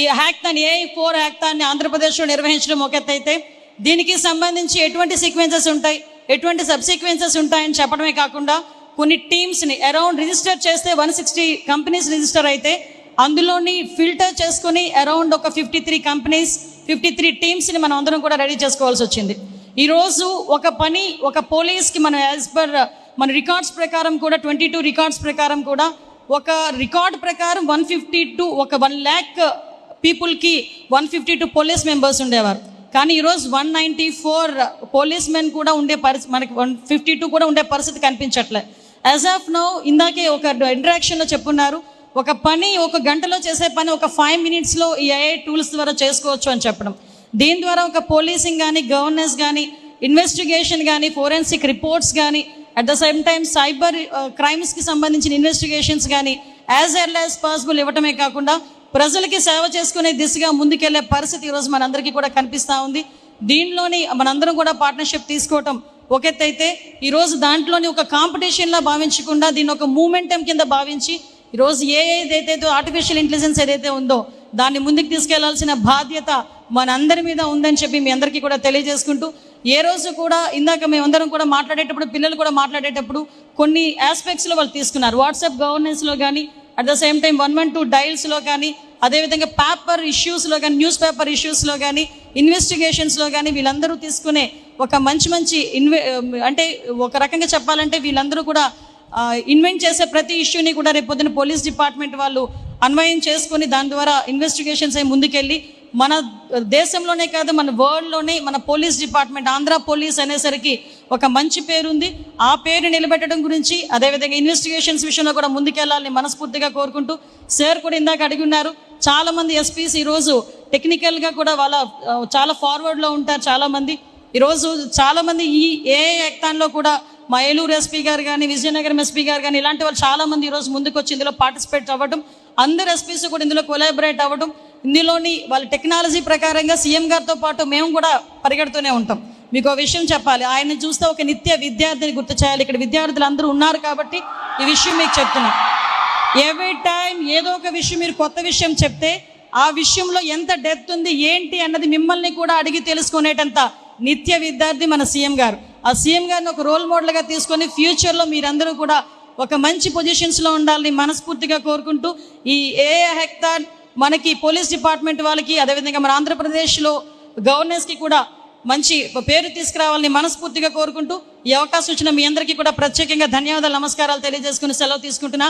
ఈ హ్యాక్థాన్ ఏ ఫోర్ హ్యాక్థాన్ని ఆంధ్రప్రదేశ్లో నిర్వహించడం ఒక అయితే దీనికి సంబంధించి ఎటువంటి సీక్వెన్సెస్ ఉంటాయి? ఎటువంటి సబ్ సీక్వెన్సెస్ ఉంటాయని చెప్పడమే కాకుండా కొన్ని టీమ్స్ని అరౌండ్ రిజిస్టర్ చేస్తే వన్ సిక్స్టీ కంపెనీస్ రిజిస్టర్ అయితే అందులోని ఫిల్టర్ చేసుకుని అరౌండ్ ఒక fifty three companies fifty three టీమ్స్ని మనం అందరం కూడా రెడీ చేసుకోవాల్సి వచ్చింది. ఈరోజు ఒక పని ఒక పోలీస్కి మనం యాజ్ పర్ మన రికార్డ్స్ ప్రకారం కూడా ట్వంటీ టూ రికార్డ్స్ ప్రకారం కూడా ఒక రికార్డ్ ప్రకారం వన్ ఫిఫ్టీ టు ఒక వన్ ల్యాక్ పీపుల్కి one fifty two police members ఉండేవారు. కానీ ఈరోజు one ninety four police men కూడా ఉండే పరిస్థితి మనకి వన్ ఫిఫ్టీ టూ కూడా ఉండే పరిస్థితి కనిపించట్లే. యాజ్ ఆఫ్ నౌ ఇందాకే ఒక ఇంటరాక్షన్లో చెప్పున్నారు ఒక పని ఒక గంటలో చేసే పని ఒక ఫైవ్ మినిట్స్లో ఈ ఏఐ టూల్స్ ద్వారా చేసుకోవచ్చు అని చెప్పడం. దీని ద్వారా ఒక పోలీసింగ్ కానీ గవర్నెన్స్ కానీ ఇన్వెస్టిగేషన్ కానీ ఫోరెన్సిక్ రిపోర్ట్స్ కానీ at the same time cyber క్రైమ్స్కి సంబంధించిన ఇన్వెస్టిగేషన్స్ కానీ యాజ్ ఎర్ల్ యాజ్ పాసిబుల్ ఇవ్వటమే కాకుండా ప్రజలకి సేవ చేసుకునే దిశగా ముందుకెళ్ళే పరిస్థితి ఈరోజు మనందరికీ కూడా కనిపిస్తూ ఉంది. దీనిలోని మనందరం కూడా పార్ట్నర్షిప్ తీసుకోవటం ఒక ఎత్తు అయితే ఈరోజు దాంట్లోని ఒక కాంపిటీషన్లా భావించకుండా దీన్ని ఒక మూమెంటం కింద భావించి ఈరోజు ఏ ఏదైతే ఆర్టిఫిషియల్ ఇంటెలిజెన్స్ ఏదైతే ఉందో దాన్ని ముందుకు తీసుకెళ్ళాల్సిన బాధ్యత మనందరి మీద ఉందని చెప్పి మీ అందరికీ కూడా తెలియజేసుకుంటూ ఏ రోజు కూడా ఇందాక మేమందరం కూడా మాట్లాడేటప్పుడు పిల్లలు కూడా మాట్లాడేటప్పుడు కొన్ని ఆస్పెక్ట్స్లో వాళ్ళు తీసుకున్నారు. వాట్సాప్ గవర్నెన్స్లో కానీ at the same time one one two డైల్స్లో కానీ అదేవిధంగా పేపర్ ఇష్యూస్లో కానీ న్యూస్ పేపర్ ఇష్యూస్లో కానీ ఇన్వెస్టిగేషన్స్లో కానీ వీళ్ళందరూ తీసుకునే ఒక మంచి మంచి ఇన్వె అంటే ఒక రకంగా చెప్పాలంటే వీళ్ళందరూ కూడా ఇన్వెంట్ చేసే ప్రతి ఇష్యూని కూడా రేపు పోలీస్ డిపార్ట్మెంట్ వాళ్ళు అన్వయం చేసుకొని దాని ద్వారా ఇన్వెస్టిగేషన్స్ అయి ముందుకెళ్ళి మన దేశంలోనే కాదు మన వరల్డ్లోనే మన పోలీస్ డిపార్ట్మెంట్ ఆంధ్ర పోలీస్ అనేసరికి ఒక మంచి పేరుంది. ఆ పేరు నిలబెట్టడం గురించి అదేవిధంగా ఇన్వెస్టిగేషన్స్ విషయంలో కూడా ముందుకెళ్ళాలని మనస్ఫూర్తిగా కోరుకుంటూ సార్ కూడా ఇందాక అడిగి ఉన్నారు. చాలామంది ఎస్పీస్ ఈరోజు టెక్నికల్గా కూడా వాళ్ళ చాలా ఫార్వర్డ్లో ఉంటారు చాలామంది. ఈరోజు చాలామంది ఈ ఏ యాక్తాన్లో కూడా మా ఏలూరు ఎస్పీ గారు కానీ విజయనగరం ఎస్పీ గారు కానీ ఇలాంటి వాళ్ళు చాలామంది ఈరోజు ముందుకు వచ్చి ఇందులో పార్టిసిపేట్ అవ్వడం అందరు ఎస్పీస్ కూడా ఇందులో కొలాబరేట్ అవ్వడం ఇందులోని వాళ్ళ టెక్నాలజీ ప్రకారంగా సీఎం గారితో పాటు మేము కూడా పరిగెడుతూనే ఉంటాం. మీకు ఒక విషయం చెప్పాలి. ఆయన చూస్తే ఒక నిత్య విద్యార్థిని గుర్తు చేయాలి. ఇక్కడ విద్యార్థులు అందరూ ఉన్నారు కాబట్టి ఈ విషయం మీకు చెప్తున్నా. ఎవ్రీ టైం ఏదో ఒక విషయం మీరు కొత్త విషయం చెప్తే ఆ విషయంలో ఎంత డెప్త్ ఉంది ఏంటి అన్నది మిమ్మల్ని కూడా అడిగి తెలుసుకునేటంత నిత్య విద్యార్థి మన సీఎం గారు. ఆ సీఎం గారిని ఒక రోల్ మోడల్గా తీసుకొని ఫ్యూచర్లో మీరందరూ కూడా ఒక మంచి పొజిషన్స్లో ఉండాలని మనస్ఫూర్తిగా కోరుకుంటూ ఈ ఏ హెక్టార్ మనకి పోలీస్ డిపార్ట్మెంట్ వాళ్ళకి అదేవిధంగా మన ఆంధ్రప్రదేశ్లో గవర్నెన్స్కి కూడా మంచి పేరు తీసుకురావాలని మనస్ఫూర్తిగా కోరుకుంటూ ఈ అవకాశం ఇచ్చిన మీ అందరికీ కూడా ప్రత్యేకంగా ధన్యవాదాలు నమస్కారాలు తెలియజేసుకుని సెలవు తీసుకుంటున్నా.